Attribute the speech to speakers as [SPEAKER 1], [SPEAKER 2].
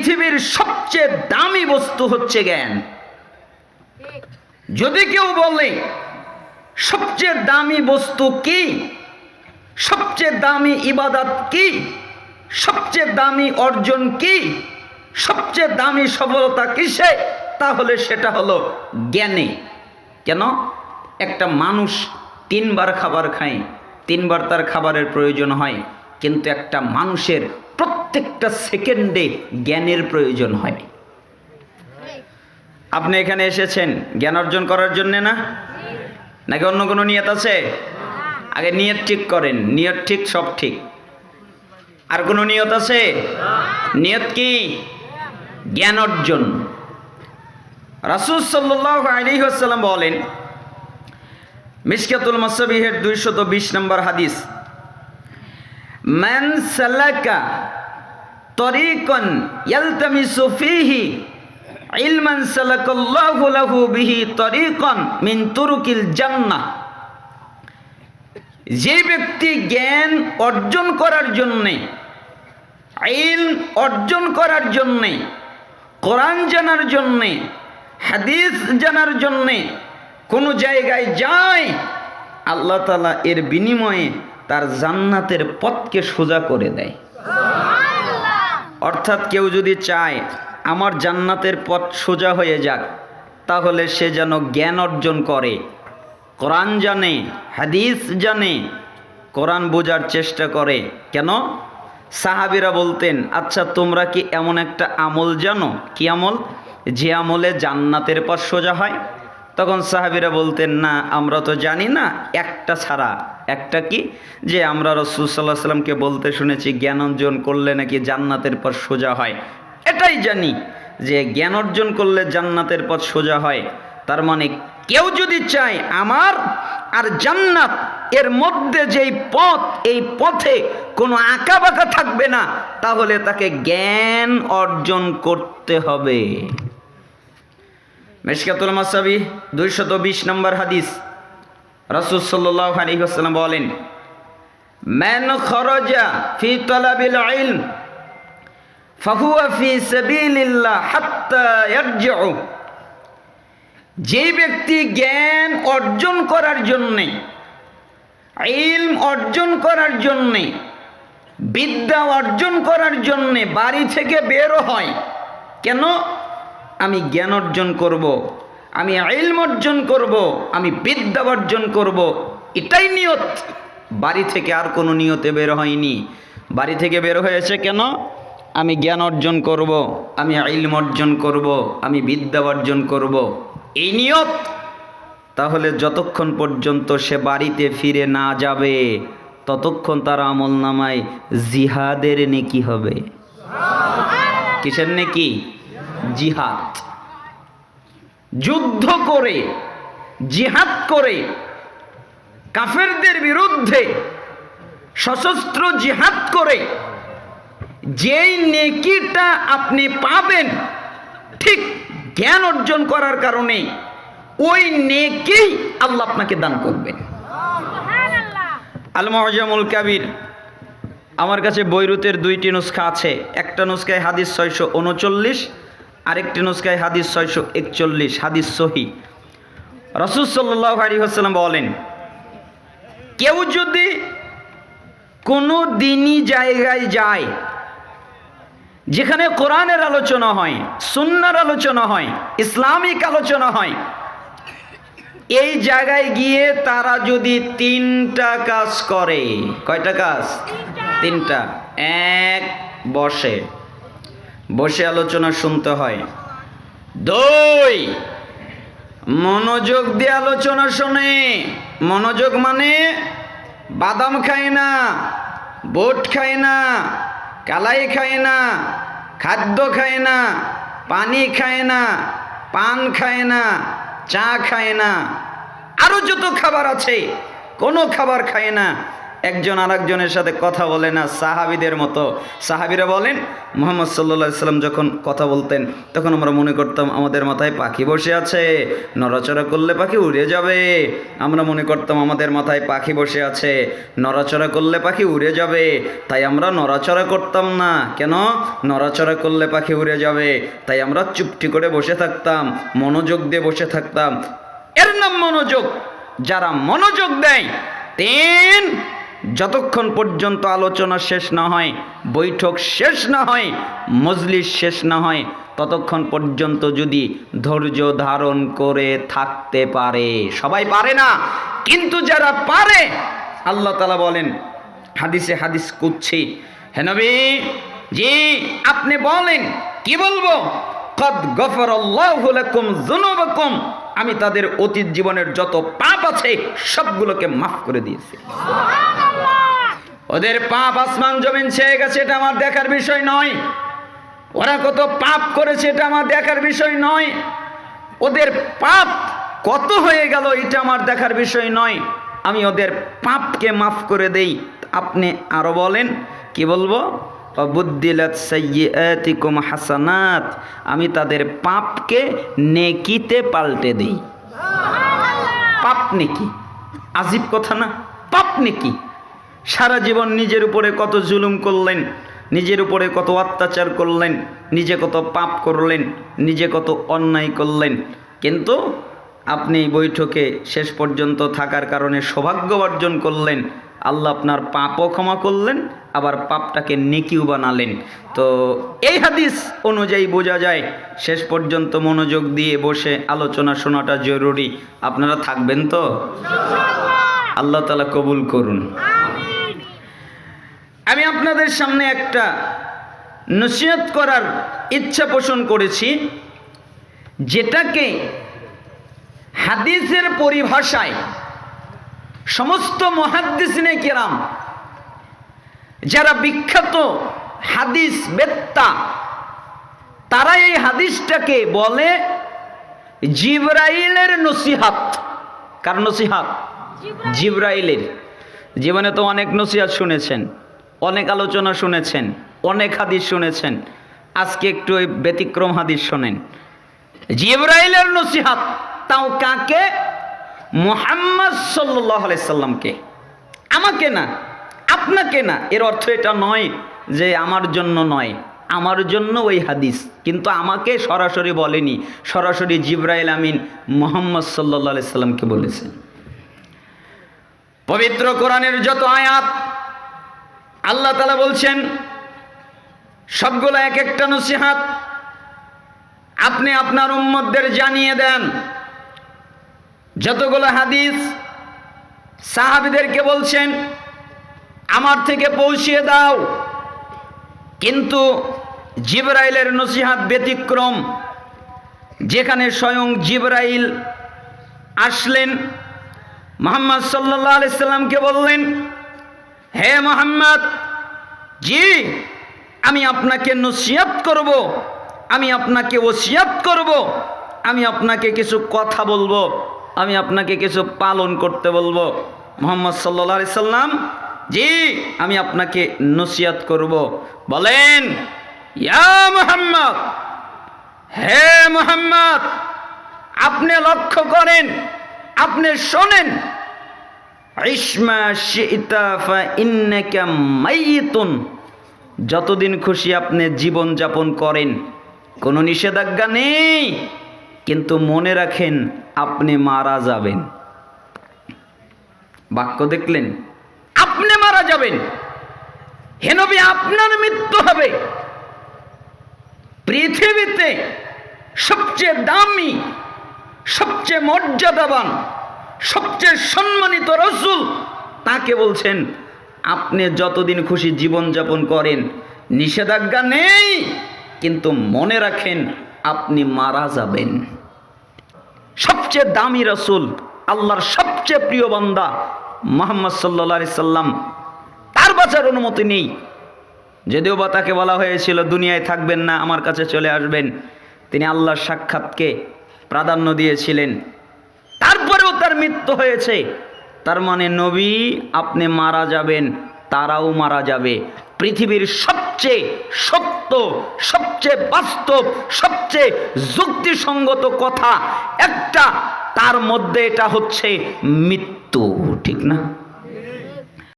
[SPEAKER 1] পৃথিবীর সবচেয়ে দামি বস্তু হচ্ছে জ্ঞান। যদি কেউ বলে, সবচেয়ে দামি বস্তু কি? সবচেয়ে দামি ইবাদত কি? সবচেয়ে দামি অর্জন কি? সবচেয়ে দামি সফলতা কিসে? তাহলে সেটা হলো জ্ঞানে। কেন? একটা মানুষ তিনবার খাবার খায়, তিনবার তার খাবারের প্রয়োজন হয়, কিন্তু একটা মানুষের প্রত্যেকটা সেকেন্ডে জ্ঞানের প্রয়োজন হয়। আপনি এখানে এসেছেন, জ্ঞান অর্জন করার জন্যে না? নাকি অন্য কোনো নিয়ত আছে? আগে নিয়ত ঠিক করেন, নিয়ত ঠিক, সব ঠিক। আর কোনো নিয়ত আছে? নিয়ত কি? জ্ঞান অর্জন। রাসুল সাল্লাহ আলিহাসাল্লাম বলেন, মিসকাতুল মাসাবিহের দুইশত বিশ নম্বর হাদিস মান সালাকা তরিকন ইয়ালতামিসু ফিহি ইলমান সালাকাল্লাহু লাহু বিহি তরিকন মিন তুরুকিল জান্নাহ। যে ব্যক্তি জ্ঞান অর্জন করার জন্যে আইল অর্জন করার জন্যে, কোরআন জানার জন্যে, হাদিস জানার জন্যে কোনো জায়গায় যায়, আল্লাহ তালা এর বিনিময়ে তার জান্নাতের পথকে সোজা করে দেয়। অর্থাৎ কেউ যদি চায়, আমার জান্নাতের পথ সোজা হয়ে যাক, তাহলে সে যেন জ্ঞান অর্জন করে। কোরআন জানে, হাদিস জানে, কোরআন বোঝার চেষ্টা করে। কেন? সাহাবিরা বলতেন আচ্ছা তোমরা কি এমন একটা আমল জানো? কি আমল? যে আমলে জান্নাতের পথ সোজা হয়। তখন সাহাবিরা বলতেন, না, আমরা তো জানি না, একটা ছাড়া। একটা কি? যে আমরা রসুল সাল্লাহ সাল্লামকে বলতে শুনেছি, জ্ঞান অর্জন করলে নাকি জান্নাতের পথ সোজা হয়। এটাই জানি যে জ্ঞান অর্জন করলে জান্নাতের পথ সোজা হয়। তার মানে কেউ যদি চায় আমার আর জান্নাত, এর মধ্যে যেই পথ, এই পথে কোনো আঁকা বাঁকা থাকবে না, তাহলে তাকে জ্ঞান অর্জন করতে হবে। মেশকাতুল মাসাবি, দুইশত বিশ নম্বর হাদিস। রাসুল সাল্লাহ আলহিহাস্লাম বলেন ম্যান খরজা ফি তলাবিল ইলম যে ব্যক্তি জ্ঞান অর্জন করার জন্যে অর্জন করার জন্যে, বিদ্যা অর্জন করার জন্যে বাড়ি থেকে বেরো হয়, কেন? আমি জ্ঞান অর্জন করব। আমি ইলম অর্জন করব। আমি বিদ্যা অর্জন করব। এটাই নিয়ত বাড়ি থেকে আর কোনো নিয়তে বের হয়নি বাড়ি থেকে বের হয়েছে কেন আমি জ্ঞান অর্জন করব। আমি ইলম অর্জন করব। আমি বিদ্যা অর্জন করব। এই নিয়ত তাহলে যতক্ষণ পর্যন্ত সে বাড়িতে ফিরে না যাবে, ততক্ষণ তার আমল নামায় জিহাদের নেকি হবে কিসের নেকি জিহাদ। যুদ্ধ করে জিহাদ করে কাফেরদের বিরুদ্ধে সশস্ত্র জিহাদ করে যেই নেকিটা আপনি পাবেন ঠিক জ্ঞান অর্জন করার কারণে ওই নেকেই আল্লাহ আপনাকে দান করবেন। আল মহজামুল কাবির আমার কাছে বৈরুতের দুইটি নুস্খা আছে। একটা নুস্খায় হাদিস ছয়শো উনচল্লিশ আরেকটি নুস্খায় হাদিস ছয়শো একচল্লিশ, হাদিস সহি। রসুল সাল্লাহ আলী হাসাল্লাম বলেন, কেউ যদি কোনো দিনই জায়গায় যায় যেখানে কোরআনের আলোচনা হয়, সুন্নার আলোচনা হয়, ইসলামিক আলোচনা হয়, এই জায়গায় গিয়ে তারা যদি তিনটা কাজ করে, কয়টা কাজ? তিনটা। এক বসে। বসে আলোচনা শুনতে হয়। দুই, মনোযোগ দিয়ে আলোচনা শোনে। মনোযোগ মানে বাদাম খায় না, বোট খায় না, কালাই খায় না, খাদ্য খায় না, পানি খায় না, পান খায় না, চা খায় না। আরও যত খাবার আছে, কোনো খাবার খায় না। একজন আরেকজনের সাথে কথা বলে না সাহাবিদের মতো। সাহাবিরা বলেন, মোহাম্মদ সাল্লা সাল্লাম যখন কথা বলতেন, তখন আমরা মনে করতাম আমাদের মাথায় পাখি বসে আছে। নড়াচড়া করলে পাখি উড়ে যাবে। আমরা মনে করতাম আমাদের মাথায় পাখি বসে আছে। নড়াচড়া করলে পাখি উড়ে যাবে। তাই আমরা নড়াচড়া করতাম না। কেন? নড়াচড়া করলে পাখি উড়ে যাবে। তাই আমরা চুপটি করে বসে থাকতাম, মনোযোগ দিয়ে বসে থাকতাম। এর নাম মনোযোগ। যারা মনোযোগ দেয়, তিন যতক্ষণ পর্যন্ত আলোচনা শেষ না হয়, বৈঠক শেষ না হয়, মজলিস শেষ না হয়, ততক্ষণ পর্যন্ত যদি ধৈর্য ধারণ করে থাকতে পারে। সবাই পারে না, কিন্তু যারা পারে, আল্লাহ তালা বলেন, হাদিসে হাদিস কুচ্ছি হেনবি জি, আপনি বলেন, কি বলব? কদ গফর যুনুবাকুম আমি তাদের অতীত জীবনের যত পাপ আছে, সবগুলোকে মাফ করে দিয়েছি। ওদের পাপ আসমান জমিন ছেয়ে গেছে, এটা আমার দেখার বিষয় নয়। ওরা কত পাপ করেছে, এটা আমার দেখার বিষয় নয়। ওদের পাপ কত হয়ে গেল, এটা আমার দেখার বিষয় নয়। আমি ওদের পাপকে মাফ করে দেই। আপনি আরও বলেন, কি বলব? হাসানাত। আমি তাদের পাপকে নেকিতে পাল্টে দেই। পাপ নেকি? আজীব কথা না? পাপ নেকি? সারা জীবন নিজের উপরে কত জুলুম করলেন নিজের উপরে কত অত্যাচার করলেন নিজে কত পাপ করলেন নিজে কত অন্যায় করলেন। কিন্তু আপনি বৈঠকে শেষ পর্যন্ত থাকার কারণে সৌভাগ্য অর্জন করলেন আল্লাহ আপনার পাপও ক্ষমা করলেন আবার পাপটাকে নেকিও বানালেন। তো এই হাদিস অনুযায়ী বোঝা যায় শেষ পর্যন্ত মনোযোগ দিয়ে বসে আলোচনা শোনাটা জরুরি। আপনারা থাকবেন তো? আল্লাহ তালা কবুল করুন। আমি আপনাদের সামনে একটা নসিহত করার ইচ্ছা পোষণ করেছি যেটাকে হাদিসের পরিভাষায় সমস্ত মহাদ্দিসিনে কেরাম যারা বিখ্যাত হাদিস বেত্তা তারা এই হাদিসটাকে বলে জিব্রাইলের নসিহাত। কার নসিহাত? জিব্রাইলের। জীবনে তো অনেক নসিহাত শুনেছেন। অনেক আলোচনা শুনেছেন, অনেক হাদিস শুনেছেন। আজকে একটু ওই ব্যতিক্রম হাদিস শোনেন। জিব্রাইলের নসিহাত, তাও কাকে? মোহাম্মদ সাল্লাহ সাল্লামকে। আমাকে না, আপনাকে না, এর অর্থ এটা নয় যে আমার জন্য নয়, আমার জন্য ওই হাদিস। কিন্তু আমাকে সরাসরি বলেনি, সরাসরি জিব্রাইল আমিন মোহাম্মদ সাল্লাহ সাল্লামকে বলেছেন। পবিত্র কোরআনের যত আয়াত আল্লাহ তালা বলছেন, সবগুলো এক একটা নসিহাত আপনি আপনার উম্মতদের জানিয়ে দেন। যতগুলো হাদিস সাহাবিদেরকে বলছেন, আমার থেকে পৌঁছিয়ে দাও। কিন্তু জিবরাইলের নসিহাত ব্যতিক্রম, যেখানে স্বয়ং জিবরাইল আসলেন, মোহাম্মদ সাল্লাহ আলাইসাল্লামকে বললেন হে মোহাম্মদ, জি, আমি আপনাকে নসিয়াত করব, আমি আপনাকে ওসিয়াত করব, আমি আপনাকে কিছু কথা বলব, আমি আপনাকে কিছু পালন করতে বলব। মোহাম্মদ সাল্লা সাল্লাম, জি, আমি আপনাকে নসিয়াত করব। বলেন, ইয়া মোহাম্মদ, হে মোহাম্মদ, আপনি লক্ষ্য করেন, আপনি শোনেন ইসমা শিতা ফা ইন্নাকা মাইয়িতুন যতদিন খুশি আপনি জীবন যাপন করেন, কোনো নিষেধাজ্ঞা নেই, কিন্তু মনে রাখেন আপনি মারা যাবেন। বাক্য দেখলেন, আপনি মারা যাবেন। হেনবি আপনার মৃত্যু হবে। পৃথিবীতে সবচেয়ে দামি, সবচেয়ে মর্যাদাবান সবচেয়ে সম্মানিত রসুল তাকে বলছেন, আপনি যতদিন খুশি জীবনযাপন করেন, নিষেধাজ্ঞা নেই, কিন্তু মনে রাখেন আপনি মারা যাবেন। সবচেয়ে দামি রসুল, আল্লাহর সবচেয়ে প্রিয় বান্দা মোহাম্মদ সাল্লা সাল্লাম, তার বাঁচার অনুমতি নেই। যদিও বা তাকে বলা হয়েছিল, দুনিয়ায় থাকবেন না, আমার কাছে চলে আসবেন। তিনি আল্লাহর সাক্ষাৎকে প্রাধান্য দিয়েছিলেন। মৃত্যু হয়েছে। তার মানে নবী, আপনি মারা যাবেন, তারাও মারা যাবে। পৃথিবীর সবচেয়ে সত্য সবচেয়ে বাস্তব, সবচেয়ে যুক্তিসঙ্গত কথা একটা, তার মধ্যে এটা হচ্ছে মৃত্যু, ঠিক না?